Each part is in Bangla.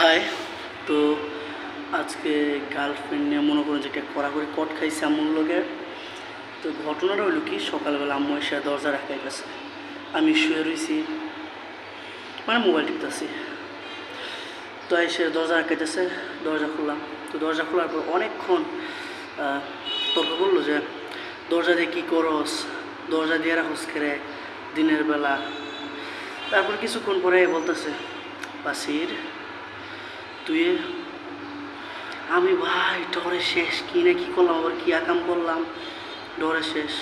হাই। তো আজকে গার্লফ্রেন্ড নিয়ে মনে করেন যে একটা কড়াকড়ি কট খাইছে আম্মুর লোকে তো ঘটনাটা হলো কি, সকালবেলা আম্মু এসে দরজা রাখাই গেছে। আমি শুয়ে রয়েছি মানে মোবাইল টিপতেছি। তো এসে দরজা রাখাইতেছে দরজা খুললাম। তো দরজা খোলার পর অনেকক্ষণ তর্ক করল যে, দরজা দিয়ে কী করস? দরজা দিয়ে রাখস খেরে দিনের বেলা? তারপর কিছুক্ষণ পরে বলতেছে, বাসির তুই? আমি ভাই, ডরে শেষ। কি না কি করলাম? আবার কি আকাম করলাম ডরে শেষ।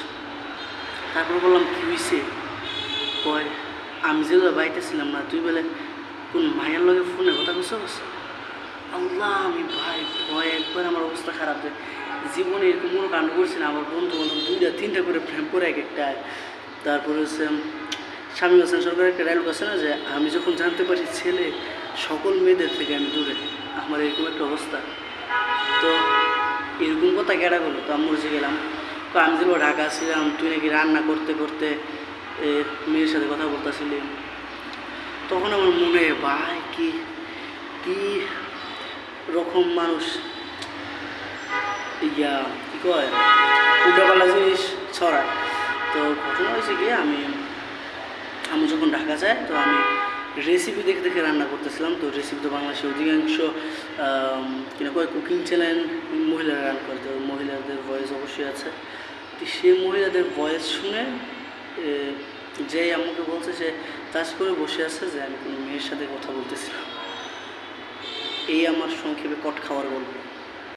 তারপর বললাম, কি হয়েছে কয়, আমি যে বাইতেছিলাম না, তুই বলে কোন মায়ের লগে ফোনে কথা কইছস? আল্লাহ, আমি ভাই, ভয়, একবার আমার অবস্থা খারাপ যে জীবনে এরকম কোনো কাণ্ড করছি না। আমার বন্ধু বান্ধব দুইটা, তিনটা করে প্রেম করে এক একটা তারপরে হচ্ছে স্বামী হোসেন সরকারের একটা ডায়লগ আছে না যে, আমি যখন জানতে পারি ছেলে, সকল মেয়েদের থেকে আমি দূরে। আমার এরকম একটা অবস্থা। তো এরকম কথা কেডা করল তো আমি মরে গেলাম। তো আমি যে ঢাকা ছিলাম, তুই নাকি রান্না করতে করতে মেয়ের সাথে কথা বলতেছিলি। তখন আমার মনে, ভাই, কি কি রকম মানুষ। ইয়া, কি কয়? উল্টাপাল্লা জিনিস ছড়ায়। তো ঘটনা হয়েছে কি, আমি আমি যখন ঢাকা যাই, তো আমি রেসিপি দেখে দেখে রান্না করতেছিলাম। তো রেসিপি তো বাংলাদেশে অধিকাংশ কিনা কয় কুকিং চ্যানেল মহিলারা রান করে। তো মহিলাদের ভয়েস অবশ্যই আছে। তো সেই মহিলাদের ভয়েস শুনে যে আমাকে বলছে যে চাষ করে বসে আছে যে, আমি কোনো মেয়ের সাথে কথা বলতেছিলাম এই আমার সংক্ষেপে কট খাওয়ার গল্প।